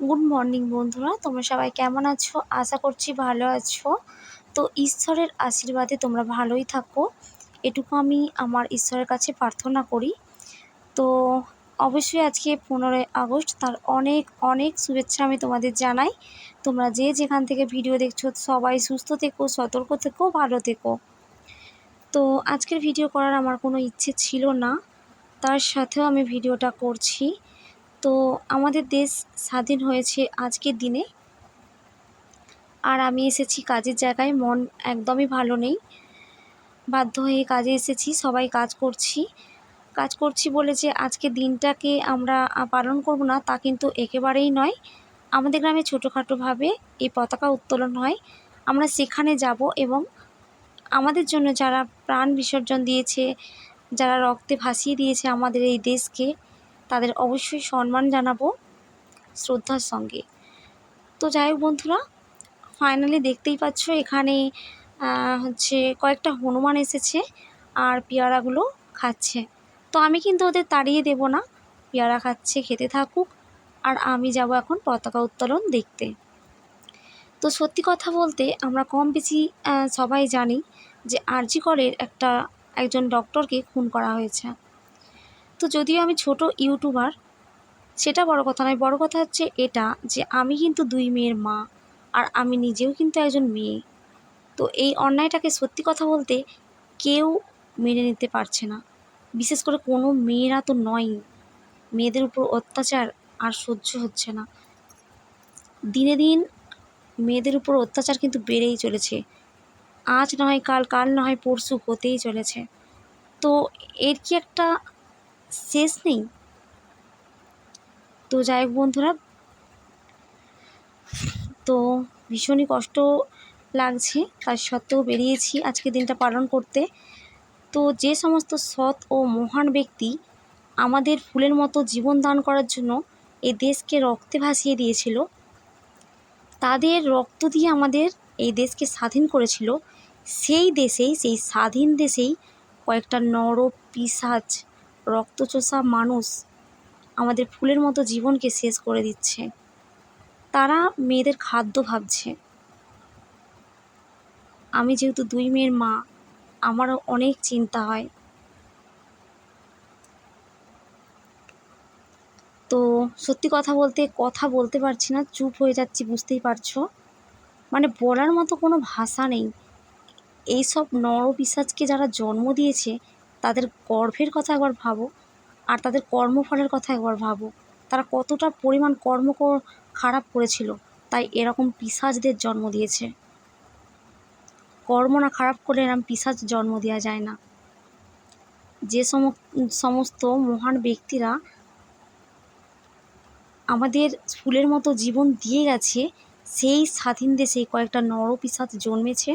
Good morning বন্ধুরা। তোমরা সবাই কেমন আছো? আশা করছি ভালো আছো। তো ঈশ্বরের আশীর্বাদে তোমরা ভালোই থাকো। এটুকু আমি আমার ঈশ্বরের কাছে প্রার্থনা করি। তো অবশ্যই আজকে পনেরোই আগস্ট, তার অনেক অনেক শুভেচ্ছা আমি তোমাদের জানাই। তোমরা যে যেখান থেকে ভিডিও দেখছ, সবাই সুস্থ থেকো, সতর্ক থেকো, ভালো থেকো। তো আজকের ভিডিও করার আমার কোনো ইচ্ছে ছিল না। তার সাথেও আমি ভিডিওটা করছি। তো আমাদের দেশ স্বাধীন হয়েছে আজকের দিনে। আর আমি এসেছি কাজের জায়গায়, মন একদমই ভালো নেই। বাধ্য হয়ে কাজে এসেছি, সবাই কাজ করছি। কাজ করছি বলে যে আজকে দিনটাকে আমরা পালন করব না, তা কিন্তু একেবারেই নয়। আমাদের গ্রামে ছোটোখাটোভাবে এই পতাকা উত্তোলন হয়। আমরা সেখানে যাব এবং আমাদের জন্য যারা প্রাণ বিসর্জন দিয়েছে, যারা রক্তে ভাসিয়ে দিয়েছে আমাদের এই দেশকে তাদের অবশ্যই সম্মান জানাব শ্রদ্ধার সঙ্গে। তো যাই হোক বন্ধুরা ফাইনালি দেখতেই পাচ্ছ এখানে হচ্ছে কয়েকটা হনুমান এসেছে আর পেয়ারাগুলো খাচ্ছে। তো আমি কিন্তু ওদের তাড়িয়ে দেব না, পেয়ারা খাচ্ছে, খেতে থাকুক, আর আমি যাব এখন পতাকা উত্তোলন দেখতে। তো সত্যি কথা বলতে আমরা কম বেশি সবাই জানি যে আরজি করের একটা একজন ডক্টরকে খুন করা হয়েছে। তো যদিও আমি ছোট ইউটিউবার, সেটা বড় কথা নয়। বড় কথা হচ্ছে এটা যে আমি কিন্তু দুই মেয়ের মা আর আমি নিজেও কিন্তু একজন মেয়ে। তো এই অন্যায়টাকে সত্যি কথা বলতে কেউ মেনে নিতে পারছে না। বিশেষ করে কোনো মেয়েরা তো নয় মেয়েদের উপর অত্যাচার আর সহ্য হচ্ছে না। দিনে দিন মেয়েদের উপর অত্যাচার কিন্তু বেড়েই চলেছে। আজ নয়, কাল কাল নয়, পরশু হতেই চলেছে। তো এর কি একটা শেষ নেই। তো যাই হোক বন্ধুরা, তো ভীষণই কষ্ট লাগছে, তার সত্ত্বেও বেরিয়েছি আজকে দিনটা পালন করতে। তো যে সমস্ত সৎ ও মহান ব্যক্তি আমাদের ফুলের মতো জীবন দান করার জন্য এই দেশকে রক্তে ভাসিয়ে দিয়েছিল, তাদের রক্ত দিয়ে আমাদের এই দেশকে স্বাধীন করেছিল। সেই দেশেই, সেই স্বাধীন দেশেই কয়েকটা নর পিসাজ রক্তচোষা মানুষ আমাদের ফুলের মতো জীবনকে শেষ করে দিচ্ছে। তারা মেয়েদের খাদ্য ভাবছে। আমি যেহেতু দুই মেয়ের মা, আমারও অনেক চিন্তা হয়। তো সত্যি কথা বলতে কথা বলতে পারছি না, চুপ হয়ে যাচ্ছি, বুঝতেই পারছ? মানে বলার মতো কোনো ভাষা নেই। এইসব নরপিসাজকে যারা জন্ম দিয়েছে তাদের গর্ভের কথা একবার ভাবো আর তাদের কর্মফলের কথা একবার ভাবো। তারা কতটা পরিমাণ কর্ম খারাপ করেছিল, তাই এরকম পিসাজদের জন্ম দিয়েছে। কর্ম না খারাপ করলে এরকম পিসাজ জন্ম দেওয়া যায় না। যে সমস্ত মহান ব্যক্তিরা আমাদের ফুলের মতো জীবন দিয়ে গেছে, সেই স্বাধীন দেশে কয়েকটা নরপিসাজ জন্মেছে।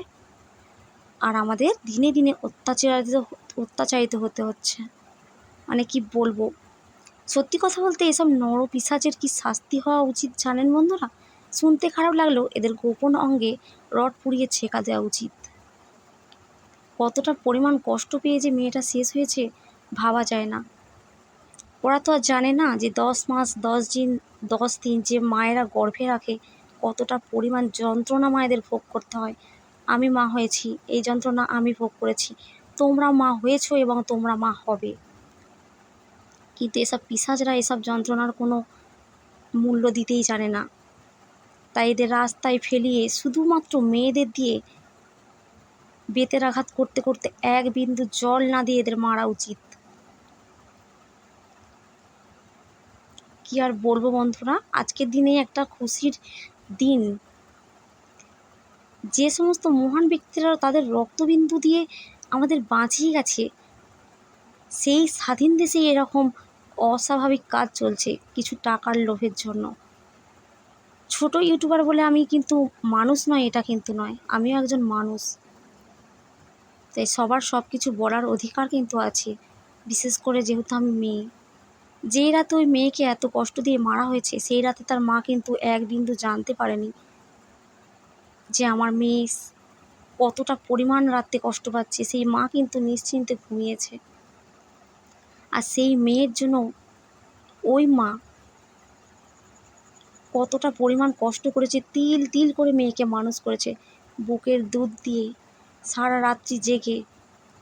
আর আমাদের দিনে দিনে অত্যাচারিত অত্যাচারিত হতে হচ্ছে। মানে কি বলব? সত্যি কথা বলতে এসব নরপিসাচের কি শাস্তি হওয়া উচিত জানেন বন্ধুরা? শুনতে খারাপ লাগলেও এদের গোপন অঙ্গে রড পুড়িয়ে ছেঁকা দেওয়া উচিত। কতটা পরিমাণ কষ্ট পেয়ে যে মেয়েটা শেষ হয়েছে, ভাবা যায় না। ওরা তো আর জানে না যে দশ মাস, দশ দিন দশ দিন যে মায়েরা গর্ভে রাখে, কতটা পরিমাণ যন্ত্রণা মায়েদের ভোগ করতে হয়। আমি মা হয়েছি, এই যন্ত্রণা আমি ভোগ করেছি। তোমরা মা হয়েছো এবং তোমরা মা হবে। কিন্তু এসব পিসাজরা এসব যন্ত্রণার কোনো মূল্য দিতেই জানে না। তাই এদের রাস্তায় ফেলিয়ে শুধুমাত্র মেয়েদের দিয়ে বেতের আঘাত করতে করতে এক বিন্দু জল না দিয়ে এদের মারা উচিত। কি আর বলব বন্ধুরা, আজকের দিনে একটা খুশির দিন। যে সমস্ত মহান ব্যক্তিরা তাদের রক্তবিন্দু দিয়ে আমাদের বাঁচিয়ে গেছে। সেই স্বাধীন দেশে এরকম অস্বাভাবিক কাজ চলছে কিছু টাকার লোভের জন্য। ছোট ইউটিউবার বলে আমি কিন্তু মানুষ নয়, এটা কিন্তু নয়। আমিও একজন মানুষ। তাই সবার সব কিছু বলার অধিকার কিন্তু আছে, বিশেষ করে যেহেতু আমি মেয়ে। যেই রাতে ওই মেয়েকে এত কষ্ট দিয়ে মারা হয়েছে, সেই রাতে তার মা কিন্তু এক বিন্দু জানতে পারেনি যে আমার মেয়ে কতটা পরিমাণ রাত্রে কষ্ট পাচ্ছে, সেই মা কিন্তু নিশ্চিন্তে ঘুমিয়েছে। আর সেই মেয়ের জন্য ওই মা কতটা পরিমাণ কষ্ট করেছে, তিল তিল করে মেয়েকে মানুষ করেছে। বুকের দুধ দিয়ে সারা রাত্রি জেগে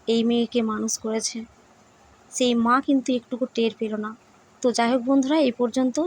এই মেয়েকে মানুষ করেছে। সেই মা কিন্তু একটুকু টের পেল না। তো যাই হোক বন্ধুরা, এই পর্যন্ত।